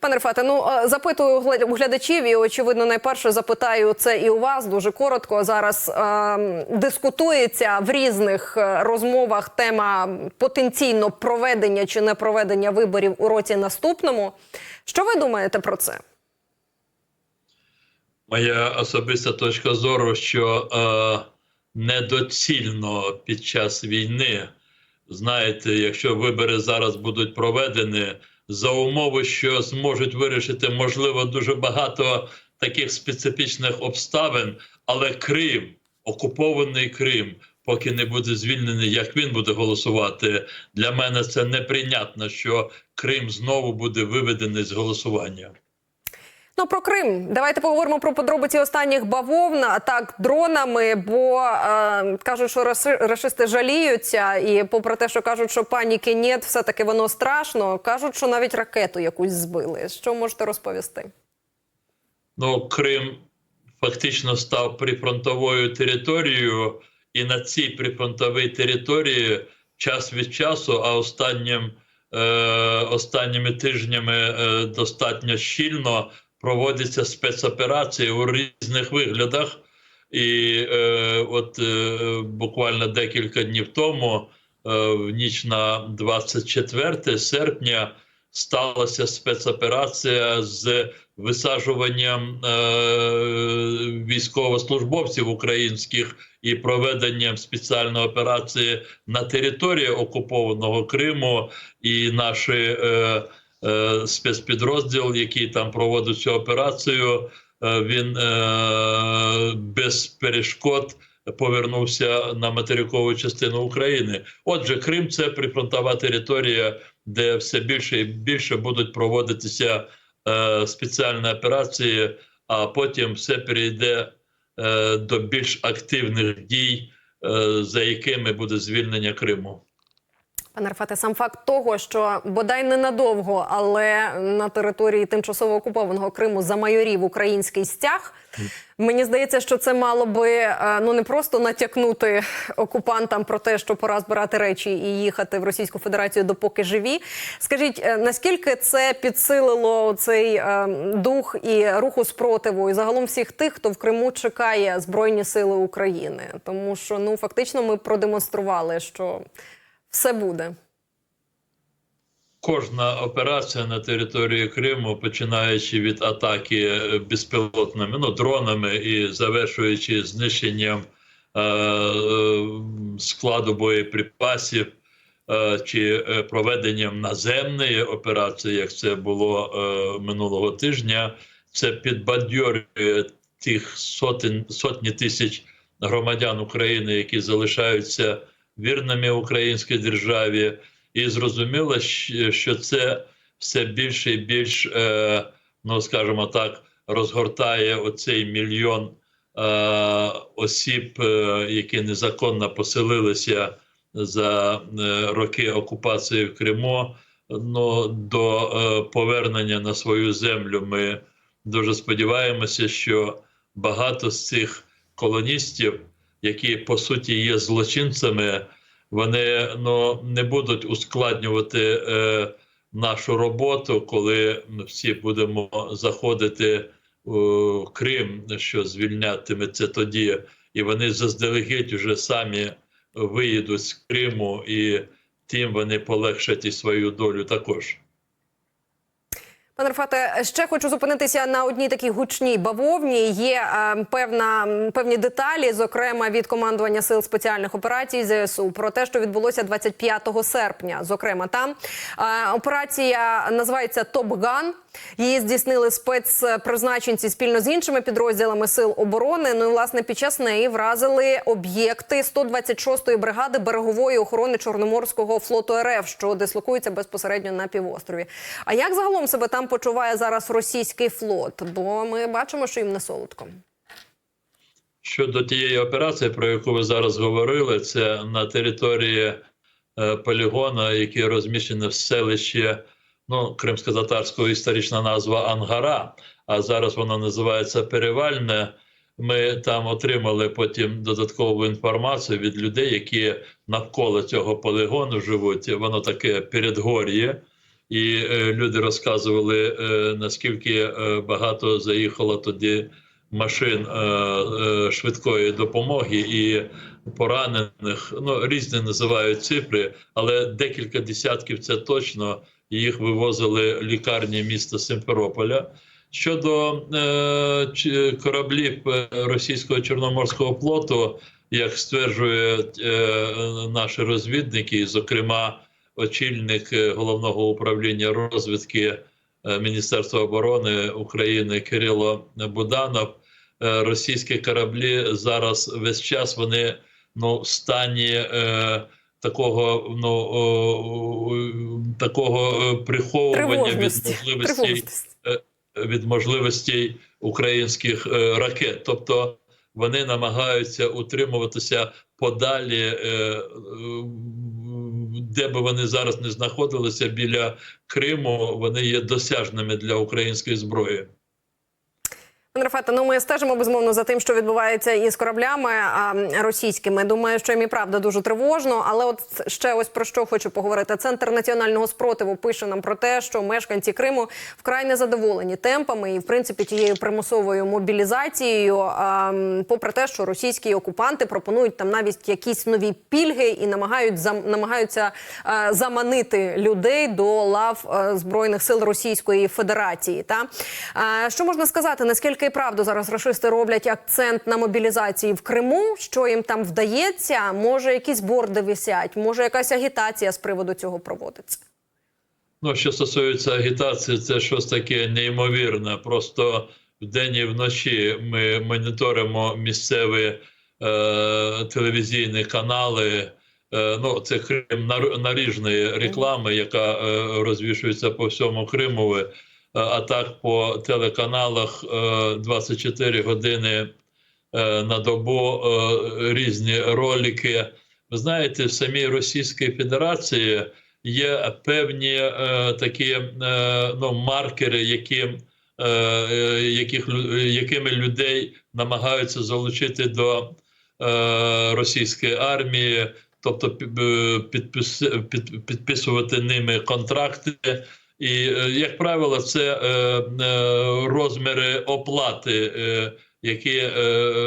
Пане Рфате, ну е, запитую у глядачів, і очевидно, найперше запитаю це і у вас дуже коротко. Зараз е, дискутується в різних е, розмовах тема потенційно проведення чи не проведення виборів у році наступному. Що ви думаєте про це? Моя особиста точка зору, що е, недоцільно під час війни, знаєте, якщо вибори зараз будуть проведені, за умови, що зможуть вирішити, можливо, дуже багато таких специфічних обставин, але Крим, окупований Крим, поки не буде звільнений, як він буде голосувати, для мене це неприйнятно, що Крим знову буде виведений з голосування. Ну про Крим. Давайте поговоримо про подробиці останніх бавовн, атак дронами. Бо е, кажуть, що раси- рашисти жаліються, і попри те, що кажуть, що паніки нет, все таки воно страшно. кажуть, що навіть ракету якусь збили. Що можете розповісти? Ну, Крим фактично став прифронтовою територією, і на цій прифронтовій території час від часу, а останнім, е, останніми тижнями е, достатньо щільно проводяться спецоперації у різних виглядах. І е, от е, буквально декілька днів тому, е, в ніч на 24 серпня, сталася спецоперація з висаджуванням е, військовослужбовців українських і проведенням спеціальної операції на території окупованого Криму, і наші е, е, спецпідрозділ, який там проводив цю операцію, е, він е, без перешкод повернувся на материкову частину України. Отже, Крим це прифронтова територія, де все більше і більше будуть проводитися спеціальні операції, а потім все перейде до більш активних дій, за якими буде звільнення Криму. Пане Рфате, сам факт того, що бодай ненадовго, але на території тимчасово окупованого Криму замайорів український стяг. Мені здається, що це мало би е, ну не просто натякнути окупантам про те, що пора збирати речі і їхати в Російську Федерацію допоки живі. Скажіть, е, наскільки це підсилило цей е, дух і руху спротиву, і загалом всіх тих, хто в Криму чекає Збройні Сили України? Тому що ну фактично ми продемонстрували, що все буде. Кожна операція на території Криму, починаючи від атаки е, безпілотними ну, дронами і завершуючи знищенням е, е, складу боєприпасів е, чи е, проведенням наземної операції, як це було е, минулого тижня, це підбадьорює тих сотень сотні тисяч громадян України, які залишаються вірними українській державі. І зрозуміло, що це все більше і більш, е, ну скажімо так, розгортає оцей мільйон е, осіб, е, які незаконно поселилися за роки окупації в Криму. Ну, до повернення на свою землю ми дуже сподіваємося, що багато з цих колоністів, які по суті є злочинцями, вони ну, не будуть ускладнювати е, нашу роботу, коли ми всі будемо заходити у Крим, що звільнятиметься тоді, і вони заздалегідь вже самі виїдуть з Криму, і тим вони полегшать і свою долю також. Пане Рфате, ще хочу зупинитися на одній такій гучній бавовні. Є е, певна певні деталі, зокрема від командування сил спеціальних операцій ЗСУ, про те, що відбулося 25 серпня. Зокрема, там е, операція називається Топган. Її здійснили спецпризначенці спільно з іншими підрозділами сил оборони. Ну і власне під час неї вразили об'єкти 126-ї бригади берегової охорони Чорноморського флоту РФ, що дислокується безпосередньо на півострові. А як загалом себе там почуває зараз російський флот? Бо ми бачимо, що їм не солодко. Щодо тієї операції, про яку ви зараз говорили, це на території е, полігону, який розміщений в селищі, ну, кримсько-татарського історична назва Ангара, а зараз воно називається Перевальне. Ми там отримали потім додаткову інформацію від людей, які навколо цього полігону живуть. Воно таке передгор'є. і е, люди розказували, е, наскільки е, багато заїхало тоді машин е, е, швидкої допомоги і поранених. Ну різні називають цифри, але декілька десятків це точно. Їх вивозили лікарні міста Симферополя. Щодо е, кораблів е, російського чорноморського флоту, як стверджують е, наші розвідники, зокрема очільник е, головного управління розвідки е, Міністерства оборони України Кирило Буданов, е, російські кораблі зараз весь час вони ну, в стані е, такого ну, о, такого е, приховування від можливості від можливостей українських е, ракет. Тобто вони намагаються утримуватися подалі, е, е, де би вони зараз не знаходилися біля Криму, вони є досяжними для української зброї. Пане Рафате, ну ми стежимо безмовно за тим, що відбувається із кораблями російськими. Думаю, що їм і правда дуже тривожно. Але от ще ось про що хочу поговорити. Центр національного спротиву пише нам про те, що мешканці Криму вкрай незадоволені темпами і, в принципі, тією примусовою мобілізацією. Попри те, що російські окупанти пропонують там навіть якісь нові пільги і намагають намагаються е, заманити людей до лав збройних сил Російської Федерації. Та що можна сказати? Наскільки і правду зараз рашисти роблять акцент на мобілізації в Криму? Що їм там вдається? Може, якісь борди висять, може, якась агітація з приводу цього проводиться? Ну, що стосується агітації, це щось таке неймовірне. Просто вдень і вночі ми моніторимо місцеві е, телевізійні канали. Е, ну, це Крим нар- наріжної реклами, яка е, розвішується по всьому Кримові. Е, А так по телеканалах е, 24 години е, на добу е, різні ролики. Ви знаєте, в самій Російській Федерації є певні е, такі е, ну, маркери, які, е, е, яких, якими людей намагаються залучити до е, російської армії, тобто е, підпис, під, підписувати ними контракти. І, е, як правило, це е, е, розміри оплати, які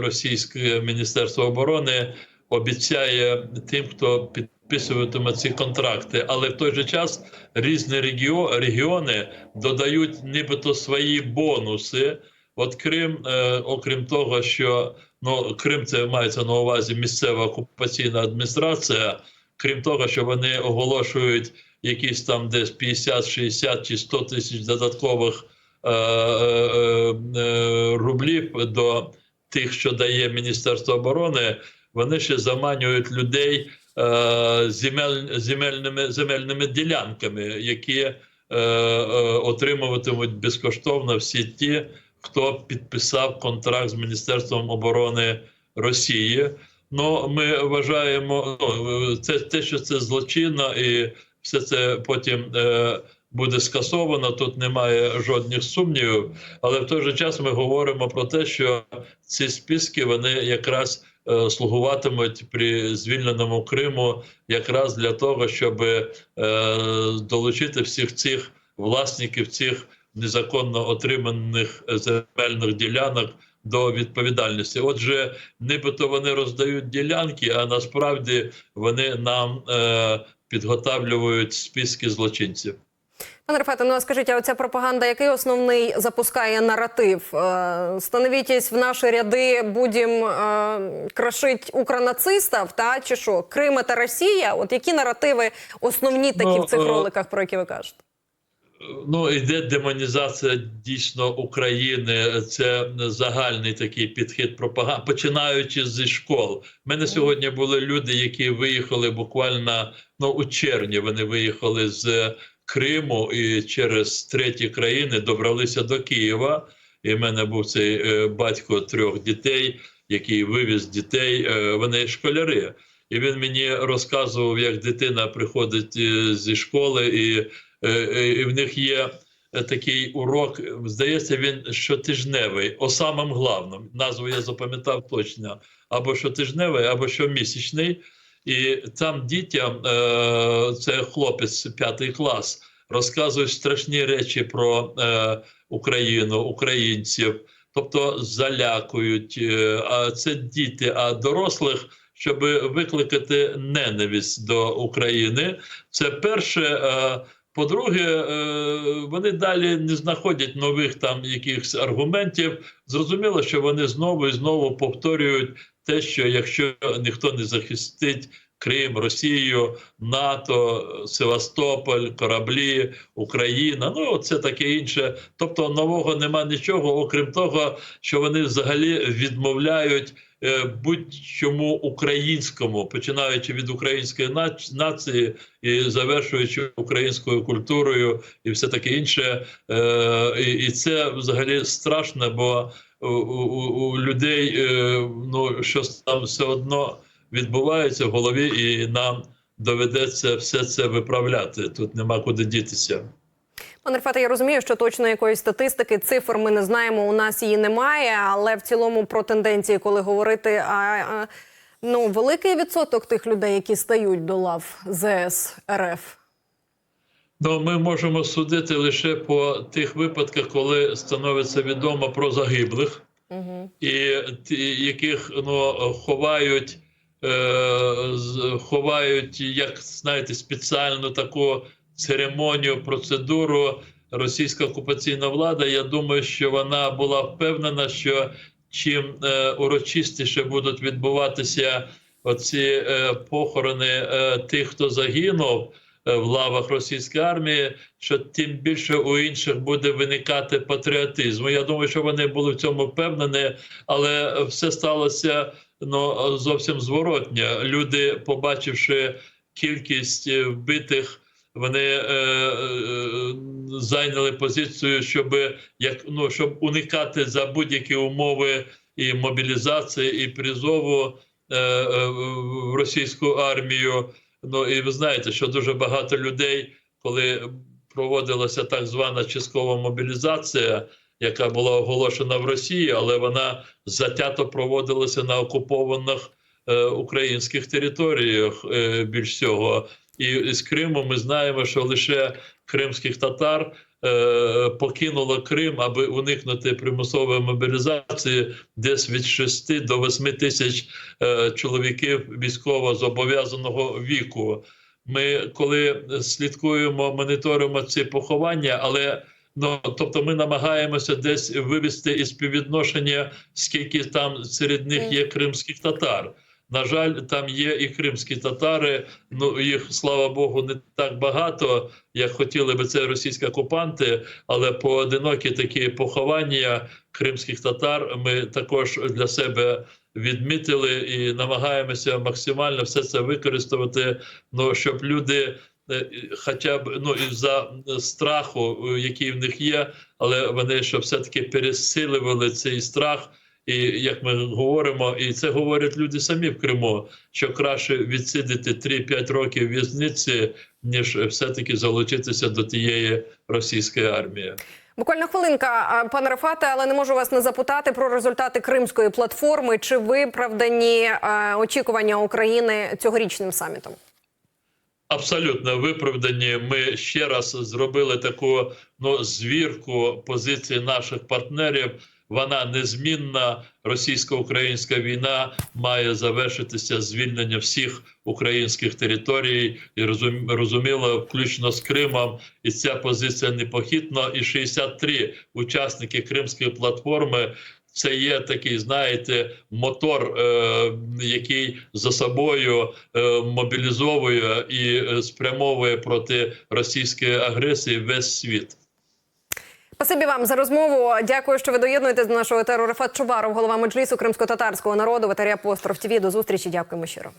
російське міністерство оборони обіцяє тим, хто підписуватиме ці контракти. Але в той же час різні регіони додають нібито свої бонуси. От Крим, окрім того, що ну Крим це мається на увазі місцева окупаційна адміністрація. Крім того, що вони оголошують якісь там десь 50, 60 чи 100 тисяч додаткових е, е, е, рублів до тих, що дає Міністерство оборони, вони ще заманюють людей е, земель, земельними, земельними ділянками, які е, е, отримуватимуть безкоштовно всі ті, хто підписав контракт з Міністерством оборони Росії. Ну, ми вважаємо, ну, це те, що це злочинно, і все це потім е, буде скасовано. Тут немає жодних сумнівів. Але в той же час ми говоримо про те, що ці списки вони якраз е, слугуватимуть при звільненому Криму, якраз для того, щоб е, долучити всіх цих власників цих незаконно отриманих земельних ділянок до відповідальності. Отже, нібито вони роздають ділянки, а насправді вони нам е, підготавлюють списки злочинців. Пане Рафате, ну а скажіть, а оця пропаганда, який основний запускає наратив? Е, Становітесь в наші ряди, будемо е, крошить укронацистів, та чи що? Крим та Росія? От які наративи основні такі Ну, в цих е, роликах, про які ви кажете? Ну, йде демонізація дійсно України. Це загальний такий підхід пропаганди, починаючи зі школ. У мене сьогодні були люди, які виїхали буквально ну, у червні. Вони виїхали з Криму і через треті країни добралися до Києва. І в мене був цей е, батько трьох дітей, який вивіз дітей. Е, вони школяри. І він мені розказував, як дитина приходить е, зі школи і і в них є е, такий урок. Здається, він щотижневий, о самому главному. Назву я запам'ятав точно: або щотижневий, або щомісячний. І там дітям, е, це хлопець п'ятий клас, розказують страшні речі про е, Україну, українців, тобто залякують. Е, а це діти, а дорослих. Щоб викликати ненависть до України, це перше. По-друге, е, вони далі не знаходять нових там якихось аргументів. Зрозуміло, що вони знову і знову повторюють те, що якщо ніхто не захистить Крим, Росію, НАТО, Севастополь, кораблі, Україна, ну це таке інше. Тобто нового нема нічого, окрім того, що вони взагалі відмовляють. Е, Будь-чому українському, починаючи від української нац- нації і завершуючи українською культурою і все таке інше, Е, і, це взагалі страшно, бо у людей е, ну щось там все одно відбувається в голові, і нам доведеться все це виправляти. Тут нема куди дітися. Пане Рфате, я розумію, що точно якоїсь статистики, цифр ми не знаємо. У нас її немає, але в цілому про тенденції, коли говорити, а, а, ну великий відсоток тих людей, які стають до лав ЗС РФ. Ну, ми можемо судити лише по тих випадках, коли становиться відомо про загиблих, Угу. і ті, яких ну, ховають, е, ховають, як знаєте, спеціальну таку церемонію, процедуру. Російська окупаційна влада. Я думаю, що вона була впевнена, що чим е, урочистіше будуть відбуватися оці е, похорони е, тих, хто загинув е, в лавах російської армії, що тим більше у інших буде виникати патріотизм. Я думаю, що вони були в цьому впевнені, але все сталося ну, зовсім зворотня. Люди, побачивши кількість е, вбитих. Вони е, е, зайняли позицію, щоб як ну щоб уникати за будь-які умови і мобілізації, і призову е, е, в російську армію. Ну і ви знаєте, що дуже багато людей, коли проводилася так звана часткова мобілізація, яка була оголошена в Росії, але вона затято проводилася на окупованих е, українських територіях е, більш всього. І з Криму ми знаємо, що лише кримських татар е, покинуло Крим, аби уникнути примусової мобілізації, десь від 6 до 8 тисяч е, чоловіків військово зобов'язаного віку. Ми коли слідкуємо, моніторимо ці поховання, але ну тобто ми намагаємося десь вивести із співвідношення, скільки там серед них є кримських татар. На жаль, там є і кримські татари. Ну їх слава Богу, не так багато, як хотіли би це російські окупанти. Але поодинокі такі поховання кримських татар ми також для себе відмітили і намагаємося максимально все це використовувати. Ну щоб люди. е, Хоча б ну із за страху, е, який в них є, але вони щоб все таки пересилювали цей страх. І як ми говоримо, і це говорять люди самі в Криму, що краще відсидіти 3-5 років в'язниці, ніж все-таки залучитися до тієї російської армії. Буквально хвилинка, пане Рафате, але не можу вас не запитати про результати кримської платформи. Чи виправдані очікування України цьогорічним самітом? Абсолютно виправдані. Ми ще раз зробили таку ну, звірку позиції наших партнерів. Вона незмінна. Російсько-українська війна має завершитися звільненням всіх українських територій і розуміло, включно з Кримом. І ця позиція непохитна. І 63 учасники Кримської платформи. Це є такий, знаєте, мотор, е, який за собою е, мобілізовує і е, спрямовує проти російської агресії весь світ. Спасибі вам за розмову. Дякую, що ви доєднуєтесь до нашого етеру. Рафат Чубаров, голова меджлісу кримсько-татарського народу, ветерія Апостроф ТВ. До зустрічі. Дякуємо щиро.